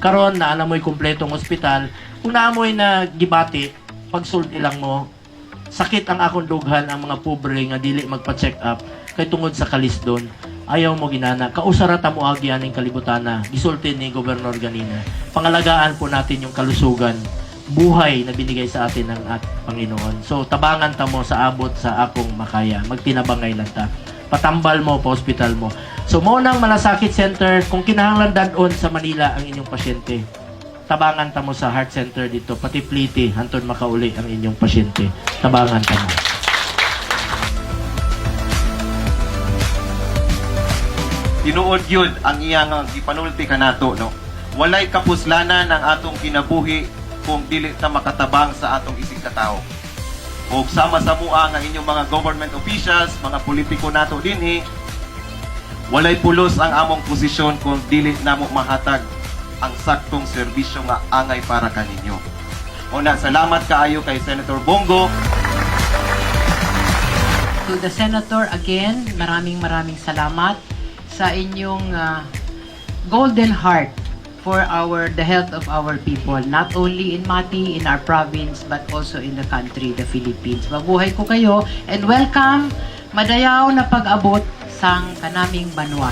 karon na mo'y kumpletong ospital kung naamoy na gibati pagsulti lang mo sakit ang akong dughan ang mga pobre nga dili magpa-check up kay tungod sa kalisdon ayaw mo ginana. Kausara ta mo agi aning kalibutana gisulti ni gobernador ganina pangalagaan po natin yung kalusugan buhay na binigay sa atin ng at Panginoon. So tabangan ta mo sa abot sa akong makaya. Magtinabangay lang ta. Patambal mo pa hospital mo so mo nang malasakit center kung kinahanglan dadon sa Manila ang inyong pasyente. Tabangan ta mo sa heart center dito pati pliti hantod makauli ang inyong pasyente. Tabangan ta mo. Tinuod yun ang iyang gipanulti kanato no? Walay kapuslanan ang atong kinabuhi kung dili ta makatabang sa atong isig katao. Ug sama sa mua nga inyong mga government officials mga politiko nato dinhi walay pulos ang among posisyon kung dili namo mahatag ang saktong serbisyo nga angay para kaninyo. Una salamat kaayo kay Senator Bongo. To the Senator, again, maraming maraming salamat sa inyong ah, golden heart for our the health of our people not only in Mati in our province but also in the country the Philippines. Mabuhay ko kayo and welcome madayaw na pag-abot sang kanaming banwa